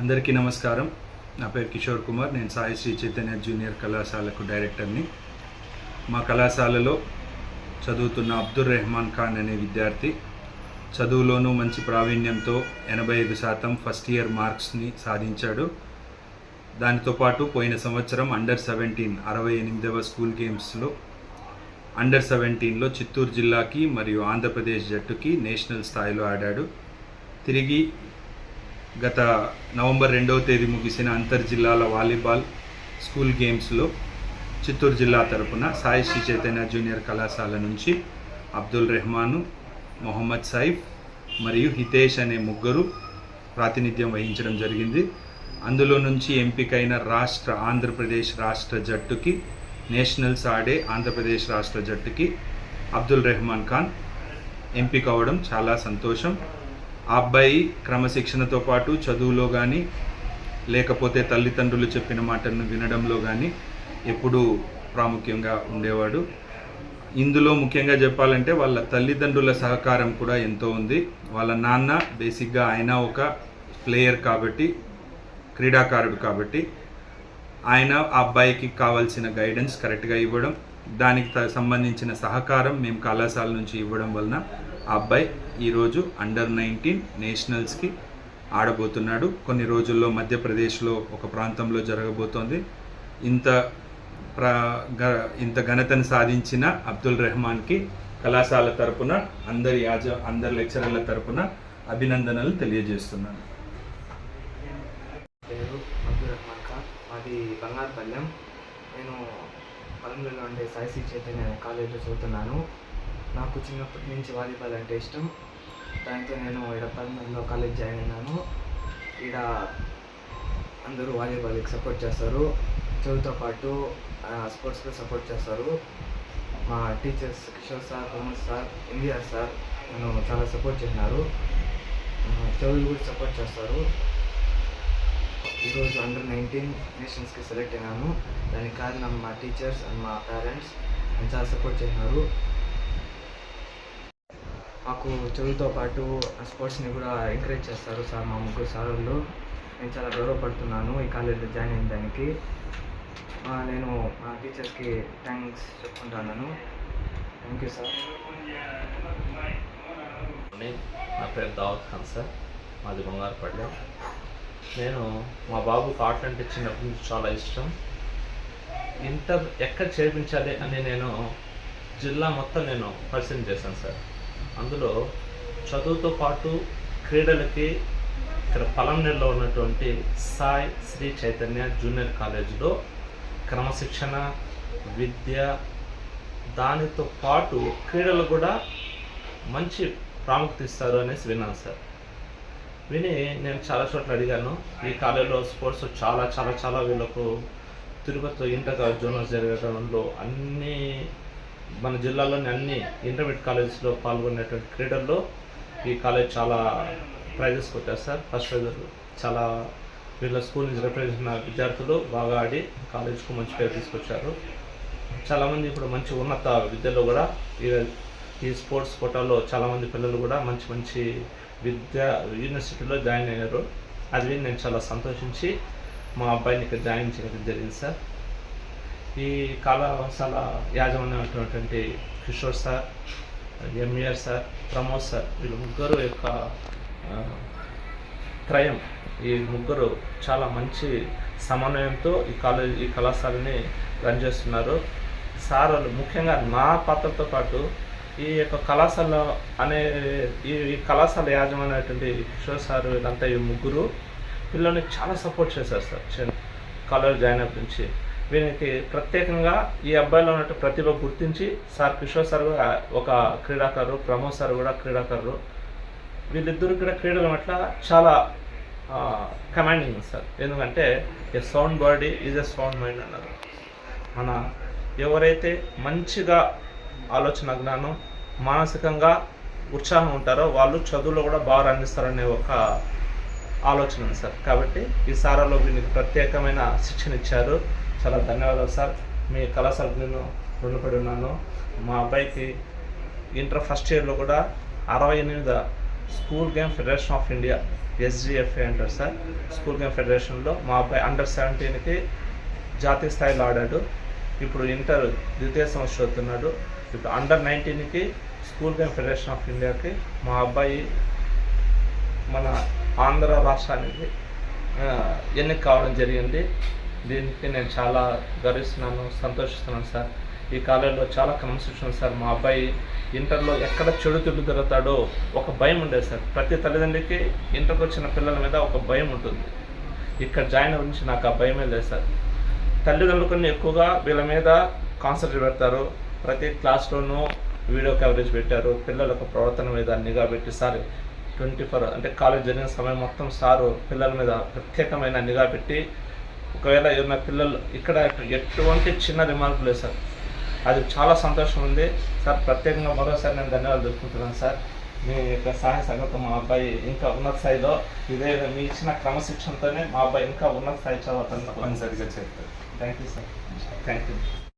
అందరికీ నమస్కారం. నా పేరు కిషోర్ కుమార్. నేను సాయి శ్రీ చైతన్య జూనియర్ కళాశాలకు డైరెక్టర్ని. మా కళాశాలలో చదువుతున్న అబ్దుల్ రెహమాన్ ఖాన్ అనే విద్యార్థి. చదువులోనూ మంచి ప్రావీణ్యంతో ఎనభై ఐదు శాతం ఫస్ట్ ఇయర్ మార్క్స్ని సాధించాడు. దానితో పాటు పోయిన సంవత్సరం అండర్ సెవెంటీన్ అరవై ఎనిమిదవ స్కూల్ గేమ్స్లో అండర్ సెవెంటీన్లో చిత్తూరు జిల్లాకి మరియు ఆంధ్రప్రదేశ్ జట్టుకి నేషనల్ స్థాయిలో ఆడాడు. తిరిగి గత నవంబర్ రెండవ తేదీ ముగిసిన అంతర్ జిల్లాల వాలీబాల్ స్కూల్ గేమ్స్లో చిత్తూరు జిల్లా తరపున సాయి శ్రీ చైతన్య జూనియర్ కళాశాల నుంచి అబ్దుల్ రెహమాను మొహమ్మద్ సైఫ్ మరియు హితేష్ అనే ముగ్గురు ప్రాతినిధ్యం వహించడం జరిగింది. అందులో నుంచి ఎంపికైన రాష్ట్ర ఆంధ్రప్రదేశ్ రాష్ట్ర జట్టుకి నేషనల్స్ ఆడే ఆంధ్రప్రదేశ్ రాష్ట్ర జట్టుకి అబ్దుల్ రెహమాన్ ఖాన్ ఎంపిక అవ్వడం చాలా సంతోషం. ఆ అబ్బాయి క్రమశిక్షణతో పాటు చదువులో కానీ లేకపోతే తల్లిదండ్రులు చెప్పిన మాటను వినడంలో కానీ ఎప్పుడూ ప్రాముఖ్యంగా ఉండేవాడు. ఇందులో ముఖ్యంగా చెప్పాలంటే వాళ్ళ తల్లిదండ్రుల సహకారం కూడా ఎంతో ఉంది. వాళ్ళ నాన్న బేసిక్గా ఆయన ఒక ప్లేయర్ కాబట్టి క్రీడాకారుడు కాబట్టి. ఆయన ఆ అబ్బాయికి కావాల్సిన గైడెన్స్ కరెక్ట్గా ఇవ్వడం దానికి త- సంబంధించిన సహకారం మేము కళాశాల నుంచి ఇవ్వడం వలన ఆ అబ్బాయి ఈరోజు అండర్ నైన్టీన్ నేషనల్స్కి ఆడబోతున్నాడు. కొన్ని రోజుల్లో మధ్యప్రదేశ్లో ఒక ప్రాంతంలో జరగబోతోంది. ఇంత ప్ర ఇంత ఘనతను సాధించిన అబ్దుల్ రెహమాన్కి కళాశాల తరపున అందరి యాజ అందరి లెక్చరర్ల తరపున అభినందనలు తెలియజేస్తున్నాను. పేరు అబ్దుల్ రెహమాన్ ఖాన్ మాది బంగారుపల్లెం నేను పలంలో ఉండే సాయిశ్రీ చైతన్య అనే కాలేజీలో చదువుతున్నాను. నాకు చిన్నప్పటి నుంచి వాలీబాల్ అంటే ఇష్టం. దాంతో నేను ఇక్కడ పలంలో కాలేజ్ జాయిన్ అయినాను. ఇక్కడ అందరూ వాలీబాల్కి సపోర్ట్ చేస్తారు. చదువుతో పాటు స్పోర్ట్స్లో సపోర్ట్ చేస్తారు. మా teachers Kishore sir Pramod sir NVR sir నన్ను చాలా సపోర్ట్ చేసినారు. చదువులు కూడా సపోర్ట్ చేస్తారు. ఈరోజు అండర్ నైన్టీన్ నేషన్స్కి సెలెక్ట్ అయినాను దానికి కారణం మా టీచర్స్ అండ్ మా పేరెంట్స్ చాలా సపోర్ట్ చేసినారు. మాకు చదువుతో పాటు స్పోర్ట్స్ని కూడా ఎంకరేజ్ చేస్తారు సార్ మా ముగ్గురు సార్లు. నేను చాలా గౌరవపడుతున్నాను ఈ కాలేజీలో జాయిన్ అయిన దానికి. నేను మా టీచర్స్కి థ్యాంక్స్ చెప్పుకుంటున్నాను. థ్యాంక్ యూ సార్ నా పేరు దావత్ ఖాన్ సార్. మాది బంగారుపల్లె. నేను మా బాబు ఆటలు అంటే చిన్నప్పటి నుంచి చాలా ఇష్టం. ఇంటర్ ఎక్కడ చేర్పించాలి అని నేను జిల్లా మొత్తం నేను పరిశీలన చేశాను సార్. అందులో చదువుతో పాటు క్రీడలకి ఇక్కడ పలంనేరులో ఉన్నటువంటి సాయి శ్రీ చైతన్య జూనియర్ కాలేజీలో క్రమశిక్షణ విద్య దానితో పాటు క్రీడలు కూడా మంచి ప్రాముఖ్యత ఇస్తారు అనేసి విన్నాను సార్. విని నేను చాలా చోట్ల అడిగాను. ఈ కాలేజీలో స్పోర్ట్స్ చాలా చాలా చాలా వీళ్ళకు తిరుపతిలో ఇంటర్ జోనల్స్ జరగడంలో అన్ని మన జిల్లాలోని అన్ని ఇంటర్మీడియట్ కాలేజెస్లో పాల్గొనేటువంటి క్రీడల్లో ఈ కాలేజ్ చాలా ప్రైజెస్ కొట్టారు సార్. ఫస్ట్ ప్రైజ్ చాలా వీళ్ళ స్కూల్ నుంచి రిప్రజెంట్ విద్యార్థులు బాగా ఆడి కాలేజ్కు మంచి పేరు తీసుకొచ్చారు. చాలామంది ఇప్పుడు మంచి ఉన్నత విద్యలో కూడా ఈ ఈ స్పోర్ట్స్ కోటాలో చాలామంది పిల్లలు కూడా మంచి మంచి విద్యా యూనివర్సిటీలో జాయిన్ అయ్యారు. అది విని నేను చాలా సంతోషించి మా అబ్బాయిని ఇక్కడ జాయిన్ చేయడం జరిగింది సార్. ఈ కళాశాల యాజమాన్యం అయినటువంటి Kishore sir MER sir Pramod sir వీళ్ళు ముగ్గురు యొక్క క్రయం త్రయం ఈ ముగ్గురు చాలా మంచి సమన్వయంతో ఈ కాలేజ్ ఈ కళాశాలని రన్ చేస్తున్నారు. సార్ వాళ్ళు ముఖ్యంగా నా పాత్రతో పాటు ఈ యొక్క కళాశాల అనే ఈ కళాశాల యాజమాన్యమైనటువంటి కిషోర్ సార్ వీళ్ళంతా ఈ ముగ్గురు పిల్లల్ని చాలా సపోర్ట్ చేశారు సార్. చిన్న కాలేజ్ జాయిన్ అప్ నుంచి. వీరికి ప్రత్యేకంగా ఈ అబ్బాయిలో ఉన్న ప్రతిభ గుర్తించి సార్ కిషోర్ సార్ కూడా ఒక క్రీడాకారుడు ప్రమోద్ సార్ కూడా క్రీడాకారుడు. వీళ్ళిద్దరు కూడా క్రీడల పట్ల చాలా కమాండింగ్ సార్. ఎందుకంటే a sound body is a sound mind అన్నారు. మన ఎవరైతే మంచిగా ఆలోచన జ్ఞానం మానసికంగా ఉత్సాహం ఉంటారో వాళ్ళు చదువులో కూడా బాగా రాణిస్తారనే ఒక ఆలోచన ఉంది సార్. కాబట్టి ఈ సారాలో వీళ్ళకి ప్రత్యేకమైన శిక్షణ ఇచ్చారు. చాలా ధన్యవాదాలు సార్. మీ కళాశాలకు నేను రుణపడి ఉన్నాను. మా అబ్బాయికి ఇంటర్ ఫస్ట్ ఇయర్లో కూడా అరవై ఎనిమిది school game federation of India SGFA అంటారు సార్. స్కూల్ గేమ్ ఫెడరేషన్లో మా అబ్బాయి అండర్ సెవెంటీన్కి జాతీయ స్థాయిలో ఆడాడు. ఇప్పుడు ఇంటర్ ద్వితీయ సంవత్సరం అవుతున్నాడు ఇప్పుడు అండర్ నైన్టీన్కి స్కూల్ గేమ్ ఫెడరేషన్ ఆఫ్ ఇండియాకి మా అబ్బాయి మన ఆంధ్ర రాష్ట్రానికి ఎన్నిక కావడం జరిగింది. దీనికి నేను చాలా గర్విస్తున్నాను సంతోషిస్తున్నాను సార్. ఈ కాలేజీలో చాలా క్రమశిక్షణ సార్. మా అబ్బాయి ఇంటర్లో ఎక్కడ చెడు తిరుగు తిరుగుతాడో ఒక భయం ఉండేది సార్. ప్రతి తల్లిదండ్రికి ఇంటర్కి వచ్చిన పిల్లల మీద ఒక భయం ఉంటుంది. ఇక్కడ జాయిన్ అవ్వ నాకు ఆ భయమే లేదు సార్. తల్లిదండ్రులు కొన్ని ఎక్కువగా వీళ్ళ మీద కాన్సన్ట్రేట్ పెడతారు. ప్రతి క్లాస్లోనూ వీడియో కవరేజ్ పెట్టారు పిల్లల యొక్క ప్రవర్తన మీద నిఘా పెట్టి సార్ ట్వంటీ ఫోర్ అంటే కాలేజ్ జరిగిన సమయం మొత్తం సారు పిల్లల మీద ప్రత్యేకమైన నిఘా పెట్టి ఒకవేళ ఏమైనా పిల్లలు ఇక్కడ ఎటువంటి చిన్న రిమార్క్ లేదు సార్. అది చాలా సంతోషం ఉంది. సార్ ప్రత్యేకంగా మరోసారి నేను ధన్యవాదాలు తెలుపుకుంటున్నాను సార్. మీ యొక్క సహాయ సంగతం మా అబ్బాయి ఇంకా ఉన్నత స్థాయిలో ఇదే మీ ఇచ్చిన క్రమశిక్షణతోనే మా అబ్బాయి ఇంకా ఉన్నత స్థాయి చదవటానికి తప్పనిసరిగా చేస్తారు thank you sir thank you